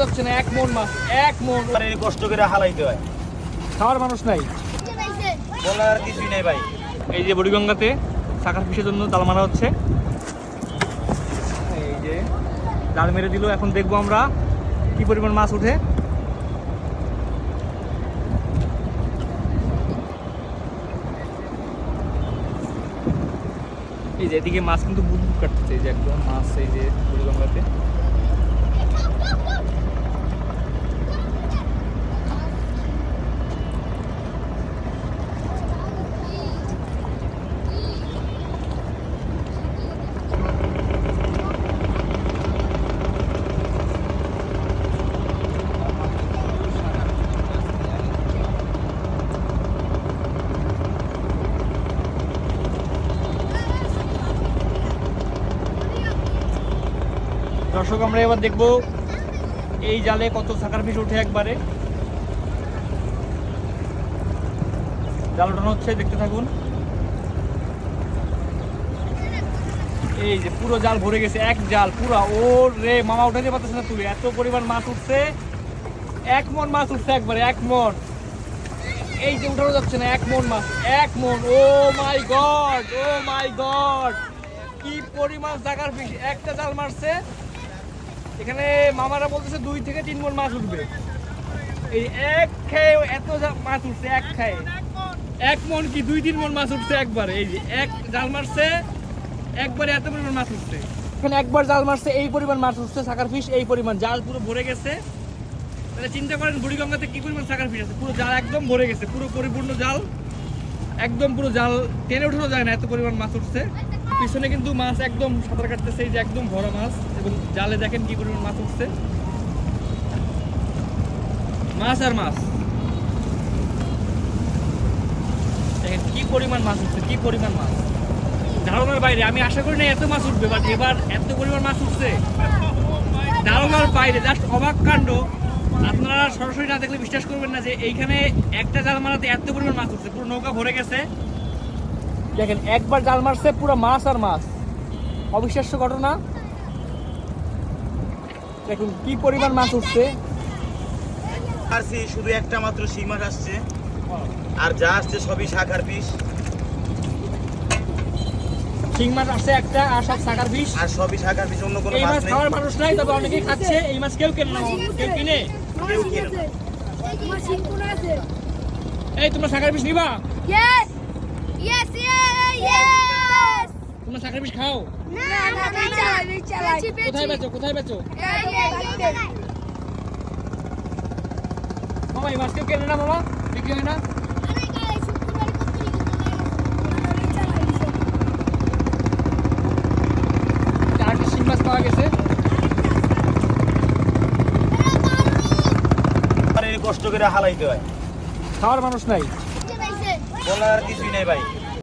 যাচ্ছে না এক মন মাছ এক মন। কষ্ট করে হালাইতে হয়। খাওয়ার মানুষ নাই। বলার কিছুই নাই ভাই। এই যে বুড়িগঙ্গাতে শাখার ফিসের জন্য জাল মারা হচ্ছে। এই যে জাল মেরে দিল এখন দেখব আমরা কি পরিমাণ মাছ উঠে এই যে এদিকে মাছ কিন্তু বুক কাটতেছে এই যে একদম মাছ এই যে বুড়িগঙ্গাতে। দর্শক, আমরা এবার দেখব এই জালে কত শাকার ফিস উঠে একবারে। জাল ওঠানো হচ্ছে, দেখতে থাকুন। এই যে পুরো জাল ভরে গেছে, এক জাল, পুরো। ও রে মামা উঠাতে পারতেছে না তুই এত পরিমাণ মাছ উঠছে। এক মন মাছ উঠছে একবারে, এক মন। এই যে উঠানো যাচ্ছে না, এক মন মাছ, এক মন। Oh my God, oh my God. কি পরিমাণ জাগার ফিস একটা জাল মারছে। এখানে মামারা বলতেছে দুই থেকে তিন মন মাছ উঠবে। এই এক খেয়ে এত মাছ উঠছে, এক খায়ে। এক মন কি দুই তিন মন মাছ উঠছে একবারে? এই যে এক জাল মারছে, একবারে এত পরিমাণ মাছ উঠছে। এখানে একবার জাল মারছে, এই পরিমাণ মাছ উঠছে, সাকার ফিশ এই পরিমাণ। জাল পুরো ভরে গেছে। তাহলে চিন্তা করেন, বুড়িগঙ্গাতে কি পরিমাণ সাকার ফিশ আছে? পুরো জাল একদম ভরে গেছে, পুরো পরিপূর্ণ জাল। একদম পুরো জাল, টেনে উঠানো যায় না, এত পরিমাণ মাছ উঠছে। পিছনে কিন্তু মাছ একদম সাঁতার কাটতেছে, এই যে একদম ভরা মাছ, এবং জালে দেখেন কি পরিমাণ মাছ উঠছে। মাছ আর মাছ। দেখেন কি পরিমাণ মাছ উঠছে, কি পরিমাণ মাছ। ধারণার বাইরে, আমি আশা করি না এত মাছ উঠবে বাট এবার এত পরিমাণ মাছ উঠছে। ধারণার বাইরে জাস্ট অবাক কাণ্ড। আপনারা সরাসরি না দেখলে বিশ্বাস করবেন না যে এইখানে একটা জাল মারাতে এত পরিমাণ মাছ উঠছে পুরো নৌকা ভরে গেছে। দেখেন একবার জাল মারছে পুরো মাছ আর মাছ। অবিশ্বাস্য ঘটনা। দেখুন কি পরিমাণ মাছ উঠছে। আর শুধু একটা মাত্র শিং মাছ আসছে। আর যা আসছে সবই শাখার পিস শিং মাছ আসছে একটা আর সব সাকার বিষ। আর সবই শাখার পিস অন্য কোনো এই মাছ নেই। খাওয়ার মানুষ নাই তবে অনেকেই খাচ্ছে। এই মাছ কেউ কেনে কেউ কিনে। কেউ কিনে। এই তোমরা সাকার বিষ নিবা? Yes! Yes, yes, yes! তোমরা সাকার বিষ খাও। না না কোথায় বেচো কোথায় বেচো মামা এই মাছ কেউ কেনে না মামা? বিক্রি হয় না চারটে শিং মাছ পাওয়া গেছে আর এই কষ্ট করে হালাইতে হয়। খাওয়ার মানুষ নাই। বলার কিছুই নাই ভাই।